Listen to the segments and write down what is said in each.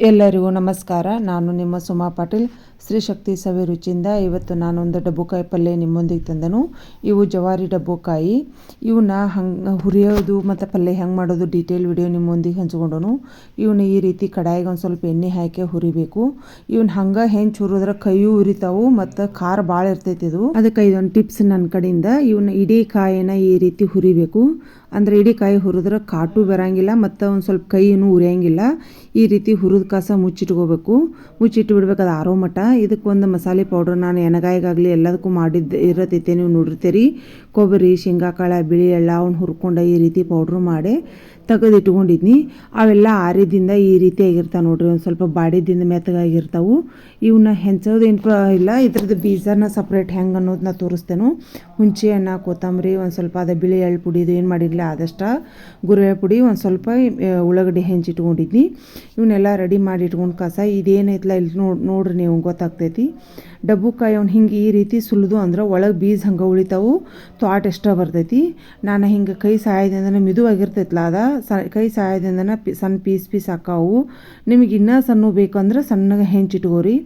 ಎಲ್ಲರಿಗೂ ನಮಸ್ಕಾರ. ನಾನು ನಿಮ್ಮ ಸುಮಾ ಪಾಟೀಲ್. ಶ್ರೀ ಶಕ್ತಿ ಸವಿ ರುಚಿಯಿಂದ ಇವತ್ತು ನಾನೊಂದು ಡಬ್ಬುಕಾಯಿ ಪಲ್ಯ ನಿಮ್ಮೊಂದಿಗೆ ತಂದನು. ಇವು ಜವಾರಿ ಡಬ್ಬುಕಾಯಿ. ಇವನ್ನ ಹಂಗೆ ಹುರಿಯೋದು ಮತ್ತು ಪಲ್ಯ ಹೆಂಗೆ ಮಾಡೋದು ಡೀಟೇಲ್ ವಿಡಿಯೋ ನಿಮ್ಮೊಂದಿಗೆ ಹಂಚ್ಕೊಂಡನು. ಇವನ್ನ ಈ ರೀತಿ ಕಡಾಯಿಗೆ ಒಂದು ಸ್ವಲ್ಪ ಎಣ್ಣೆ ಹಾಕಿ ಹುರಿಬೇಕು. ಇವನ್ನ ಹಂಗೆ ಹೆಂಚು ಹುರಿದ್ರೆ ಕೈಯೂ ಉರಿತಾವು ಮತ್ತು ಖಾರ ಭಾಳ ಇರ್ತೈತಿ ಇದು. ಅದಕ್ಕೆ ಇದೊಂದು ಟಿಪ್ಸ್ ನನ್ನ ಕಡೆಯಿಂದ ಇವನ್ನ ಇಡೀ ಕಾಯಿನ ಈ ರೀತಿ ಹುರಿಬೇಕು. ಅಂದರೆ ಇಡೀ ಕಾಯಿ ಹುರಿದ್ರೆ ಕಾಟು ಬರೋಂಗಿಲ್ಲ ಮತ್ತು ಒಂದು ಸ್ವಲ್ಪ ಕೈಯೂ ಉರಿಯಂಗಿಲ್ಲ. ಈ ರೀತಿ ಹುರಿದ ಕಾಸ ಮುಚ್ಚಿಟ್ಕೋಬೇಕು. ಮುಚ್ಚಿಟ್ಟು ಬಿಡ್ಬೇಕು ಅದು ಆರೋ ಮಟ್ಟ ಇದಕ್ಕೊಂದು ಮಸಾಲೆ ಪೌಡ್ರ್ ನಾನು ಎನಗಾಯಿಗಾಗಲಿ ಎಲ್ಲದಕ್ಕೂ ಮಾಡಿದ್ದು, ಇರತೈತೆ, ನೀವು ನೋಡಿರ್ತೀರಿ. ಕೊಬ್ಬರಿ ಶೇಂಗಾ ಕಾಳು ಬಿಳಿ ಎಲ್ಲ ಅವ್ನು ಹುರ್ಕೊಂಡು ಈ ರೀತಿ ಪೌಡ್ರ್ ಮಾಡಿ ತೆಗೆದು ಇಟ್ಕೊಂಡಿದ್ನಿ ಅವೆಲ್ಲ ಆರಿದಿಂದ ಈ ರೀತಿಯಾಗಿರ್ತಾವೆ ನೋಡ್ರಿ, ಒಂದು ಸ್ವಲ್ಪ ಬಾಡಿದಿಂದ ಮೆತ್ತಗಾಗಿರ್ತಾವೆ. ಇವನ್ನ ಹೆಂಚೋದೇನು ಇಲ್ಲ ಇದ್ರದ್ದು ಬೀಜನ ಸಪ್ರೇಟ್ ಹೆಂಗೆ ಅನ್ನೋದನ್ನ ತೋರಿಸ್ತೇನೆ. ಹುಂಚಿ ಹಣ್ಣು, ಕೊತ್ತಂಬರಿ, ಒಂದು ಸ್ವಲ್ಪ ಅದ ಬಿಳಿ ಎಳ್ಳು ಪುಡಿ ಇದು ಏನು ಮಾಡಿರಲಿಲ್ಲ ಆದಷ್ಟು. ಗುರುವೆ ಪುಡಿ ಒಂದು ಸ್ವಲ್ಪ ಉಳ್ಳಾಗಡ್ಡಿ ಹೆಂಚಿಟ್ಕೊಂಡಿದ್ನಿ. ಇವನ್ನೆಲ್ಲ ರೆಡಿ ಮಾಡಿ ಇಟ್ಕೊಂಡು ಕಸ. ಇದೇನೈತಲ್ಲ ಇಲ್ಲಿ ನೋಡಿ, ನೋಡ್ರಿ ನೀವು, ಗೊತ್ತಾಗ್ತೈತಿ. ಡಬ್ಬುಕಾಯಿ ಅವ್ನು ಹಿಂಗೆ ಈ ರೀತಿ ಸುಲಿದು ಅಂದ್ರೆ ಒಳಗೆ ಬೀಜ ಹಂಗೆ ಉಳಿತಾವು. ತ್ವಾಟ್ ಎಷ್ಟ ಬರ್ತೈತಿ. ನಾನು ಹಿಂಗೆ ಕೈ ಸಹಾಯದಿಂದ ಮಿದುವಾಗಿರ್ತೈತಲ್ಲ ಅದ. ಸ, ಕೈ ಸಹಾಯದಿಂದ ಪಿ, ಸಣ್ಣ ಪೀಸ್ ಪೀಸ್ ಹಾಕಾವು. ನಿಮಗೆ ಇನ್ನೂ ಸಣ್ಣ ಬೇಕು ಅಂದ್ರೆ ಸಣ್ಣಗೆ ಹೆಂಚಿಟ್ಕೋರಿ.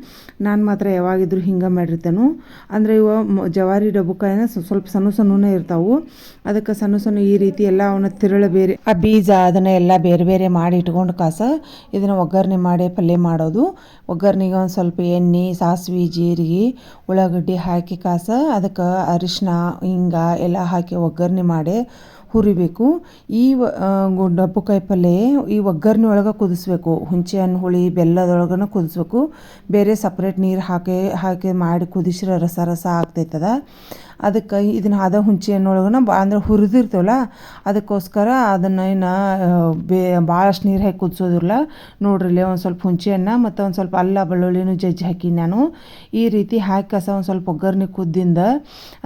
ನಾನು ಮಾತ್ರ ಯಾವಾಗಿದ್ರು ಹಿಂಗೆ ಮಾಡಿರ್ತೇನೆ. ಅಂದರೆ ಇವ ಜವಾರಿ ಡಬ್ಬುಕಾಯಿನ ಸ್ವಲ್ಪ ಸಣ್ಣ ಸಣ್ಣನೇ ಇರ್ತಾವು. ಅದಕ್ಕೆ ಸಣ್ಣ ಸಣ್ಣ ಈ ರೀತಿ ಎಲ್ಲ ಅವನ್ನ ತಿರುಳು ಬೇರೆ, ಆ ಬೀಜ ಅದನ್ನು ಎಲ್ಲ ಬೇರೆ ಬೇರೆ ಮಾಡಿ ಇಟ್ಕೊಂಡು ಕಾಸ ಇದನ್ನು ಒಗ್ಗರಣೆ ಮಾಡಿ ಪಲ್ಯ ಮಾಡೋದು. ಒಗ್ಗರಣೆಗೆ ಒಂದು ಸ್ವಲ್ಪ ಎಣ್ಣೆ, ಸಾಸಿವೆ, ಜೀರಿಗೆ, ಉಳ್ಳಾಗಡ್ಡಿ ಹಾಕಿ ಕಾಸ ಅದಕ್ಕೆ ಅರಿಶಿನ ಹಿಂಗ ಎಲ್ಲ ಹಾಕಿ ಒಗ್ಗರಣೆ ಮಾಡಿ ಹುರಿಬೇಕು. ಈ ಡಬ್ಬುಕಾಯಿ ಪಲ್ಯ ಈ ಒಗ್ಗರಣೆ ಒಳಗೆ ಕುದಿಸ್ಬೇಕು. ಹುಂಚೆ ಹಣ್ಣು ಹುಳಿ, ಬೆಲ್ಲದೊಳಗನ ಕುದಿಸ್ಬೇಕು. ಬೇರೆ ಸಪ್ರೇಟ್ ನೀರು ಹಾಕಿ ಹಾಕಿ ಮಾಡಿ ಕುದಿಸಿರೋ ರಸ ರಸ ಆಗ್ತೈತದ. ಅದಕ್ಕೆ ಇದನ್ನ ಹದ ಹುಂಚಿ ಹಣ್ಣೊಳಗನ ಬಾ, ಅಂದ್ರೆ ಹುರಿದಿರ್ತೇವಲ್ಲ, ಅದಕ್ಕೋಸ್ಕರ ಅದನ್ನು ಏನು ಬೇ ಭಾಳಷ್ಟು ನೀರು ಹಾಕಿ ಕುದಿಸೋದಿಲ್ಲ ನೋಡ್ರಿ ಒಂದು ಸ್ವಲ್ಪ ಹುಂಚೆ ಹಣ್ಣು ಮತ್ತು ಒಂದು ಸ್ವಲ್ಪ ಅಲ್ಲ ಬೆಳ್ಳುಳ್ಳಿನೂ ಜಜ್ಜಿ ಹಾಕಿ ನಾನು. ಈ ರೀತಿ ಹಾಕಿ ಕಸ ಒಂದು ಸ್ವಲ್ಪ ಒಗ್ಗರಣೆ ಕುದ್ದಿಂದ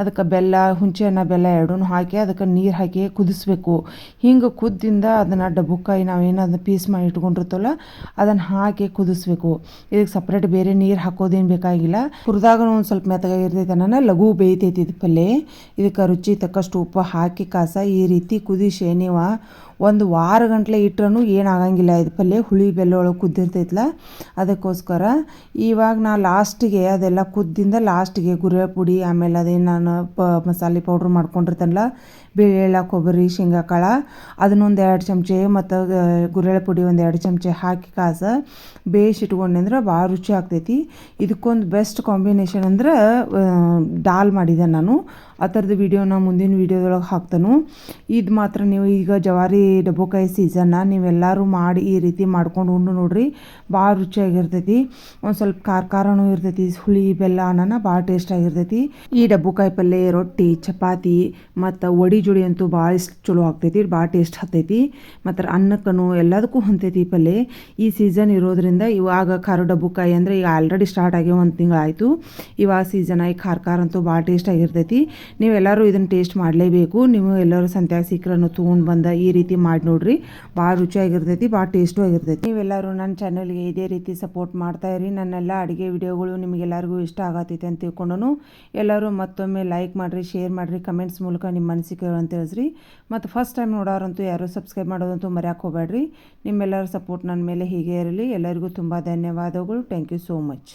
ಅದಕ್ಕೆ ಬೆಲ್ಲ, ಹುಂಚೆ ಬೆಲ್ಲ ಎರಡೂ ಹಾಕಿ ಅದಕ್ಕೆ ನೀರು ಹಾಕಿ ಕುದಿಸ್ಬೇಕು. ಹಿಂಗೆ ಕುದ್ದಿಂದ ಅದನ್ನು ಡಬ್ಬುಕಾಯಿ ನಾವೇನು ಅದನ್ನ ಪೀಸ್ ಮಾಡಿ ಇಟ್ಕೊಂಡಿರ್ತವಲ್ಲ, ಅದನ್ನು ಹಾಕಿ ಕುದಿಸ್ಬೇಕು. ಇದಕ್ಕೆ ಸಪ್ರೇಟ್ ಬೇರೆ ನೀರು ಹಾಕೋದೇನು ಬೇಕಾಗಿಲ್ಲ. ಹುರಿದಾಗ ಒಂದು ಸ್ವಲ್ಪ ಮೆತ್ತಗಾಗಿರ್ತೈತೆ ನಾನು ಲಘು ಬೇಯ್ತೈತಿ ಇದು ಪಲ್ಯ ಇದಕ್ಕೆ ರುಚಿ ತಕ್ಕಷ್ಟು ಉಪ್ಪು ಹಾಕಿ ಕಾಸ. ಈ ರೀತಿ ಕುದಿಸಿ ನೀವು ಒಂದು ವಾರ ಗಂಟಲೆ ಇಟ್ರೂ ಏನಾಗಂಗಿಲ್ಲ. ಇದು ಪಲ್ಯ ಹುಳಿ ಬೆಲ್ಲ ಒಳಗೆ ಕುದ್ದಿರ್ತೈತಲ್ಲ ಅದಕ್ಕೋಸ್ಕರ ಇವಾಗ ನಾ ಲಾಸ್ಟಿಗೆ ಅದೆಲ್ಲ ಕುದ್ದಿಂದ ಲಾಸ್ಟಿಗೆ ಗುರೆ ಪುಡಿ, ಆಮೇಲೆ ಅದೇನು ನಾನು ಪ ಮಸಾಲೆ ಪೌಡ್ರ್ ಮಾಡ್ಕೊಂಡಿರ್ತೇನಲ್ಲ ಬೇಳೆ ಕೊಬ್ಬರಿ, ಶೇಂಗಾ ಕಾಳು, ಅದನ್ನೊಂದು ಎರಡು ಚಮಚೆ ಮತ್ತು ಗುರೆಳೆ ಪುಡಿ ಒಂದು ಎರಡು ಚಮಚೆ ಹಾಕಿ ಕಾಸ ಇಟ್ಕೊಂಡೆ ಅಂದ್ರೆ ಭಾಳ ರುಚಿ ಆಗ್ತೈತಿ. ಇದಕ್ಕೊಂದು ಬೆಸ್ಟ್ ಕಾಂಬಿನೇಷನ್ ಅಂದ್ರೆ ದಾಲ್ ಮಾಡಿದೆ ನಾನು. ಆ ಥರದ ವೀಡಿಯೋನ ಮುಂದಿನ ವೀಡಿಯೋದೊಳಗೆ ಹಾಕ್ತಾನು. ಇದು ಮಾತ್ರ ನೀವು ಈಗ ಜವಾರಿ ಡಬ್ಬುಕಾಯಿ ಸೀಸನ್ನ ನೀವೆಲ್ಲರೂ ಮಾಡಿ ಈ ರೀತಿ ಮಾಡ್ಕೊಂಡು ಉಂಡು ನೋಡ್ರಿ. ಭಾಳ ರುಚಿಯಾಗಿರ್ತೈತಿ. ಒಂದು ಸ್ವಲ್ಪ ಖಾರ ಖಾರನೂ ಇರ್ತೈತಿ. ಹುಳಿ, ಬೆಲ್ಲ ಅನ್ನನ ಭಾಳ ಟೇಸ್ಟಾಗಿರ್ತೈತಿ ಈ ಡಬ್ಬುಕಾಯಿ ಪಲ್ಯ ರೊಟ್ಟಿ, ಚಪಾತಿ ಮತ್ತು ಒಡಿ ಜೋಡಿ ಅಂತೂ ಭಾಳ ಇಷ್ಟ ಚಲೋ ಆಗ್ತೈತಿ. ಭಾಳ ಟೇಸ್ಟ್ ಹತ್ತೈತಿ. ಮತ್ತು ಅನ್ನಕ್ಕೂ ಎಲ್ಲದಕ್ಕೂ ಹೊಂತೈತಿ ಈ ಪಲ್ಯ ಈ ಸೀಸನ್ ಇರೋದ್ರಿಂದ ಇವಾಗ ಖಾರ ಡಬ್ಬುಕಾಯಿ ಅಂದರೆ ಈಗ ಆಲ್ರೆಡಿ ಸ್ಟಾರ್ಟ್ ಆಗಿ ಒಂದು ತಿಂಗಳಾಯಿತು ಇವಾಗ ಸೀಸನ್ ಆಗಿ ಖಾರ ಖಾರ ಅಂತೂ ಭಾಳ ಟೇಸ್ಟ್ ಆಗಿರ್ತೈತಿ. ನೀವೆಲ್ಲರೂ ಇದನ್ನು ಟೇಸ್ಟ್ ಮಾಡಲೇಬೇಕು. ನೀವು ಎಲ್ಲರೂ ಸಂತ್ಯಾಗ ಸಿಕ್ಕರನ್ನು ತೊಗೊಂಡು ಬಂದ ಈ ರೀತಿ ಮಾಡಿ ನೋಡ್ರಿ. ಭಾಳ ರುಚಿಯಾಗಿರ್ತೈತಿ ಭಾಳ ಟೇಸ್ಟು ಆಗಿರ್ತೈತಿ. ನೀವೆಲ್ಲರೂ ನನ್ನ ಚಾನಲ್ಗೆ ಇದೇ ರೀತಿ ಸಪೋರ್ಟ್ ಮಾಡ್ತಾ ಇರಿ. ನನ್ನೆಲ್ಲ ಅಡುಗೆ ವಿಡಿಯೋಗಳು ನಿಮಗೆಲ್ಲರಿಗೂ ಇಷ್ಟ ಆಗತ್ತೈತೆ ಅಂತ ತಿಳ್ಕೊಂಡು ಎಲ್ಲರೂ ಮತ್ತೊಮ್ಮೆ ಲೈಕ್ ಮಾಡಿರಿ ಶೇರ್ ಮಾಡಿರಿ ಕಮೆಂಟ್ಸ್ ಮೂಲಕ ನಿಮ್ಮ ಮನಸ್ಸಿಗೆ ಅಂತ ತಿಳಿಸ್ರಿ. ಮತ್ತು ಫಸ್ಟ್ ಟೈಮ್ ನೋಡೋರಂತೂ ಯಾರೂ ಸಬ್ಸ್ಕ್ರೈಬ್ ಮಾಡೋದಂತೂ ಮರ್ಯಾಕೆ ಹೋಗಬೇಡ್ರಿ ನಿಮ್ಮೆಲ್ಲರ ಸಪೋರ್ಟ್ ನನ್ನ ಮೇಲೆ ಹೀಗೆ ಇರಲಿ. ಎಲ್ಲರಿಗೂ ತುಂಬ ಧನ್ಯವಾದಗಳು. Thank you so much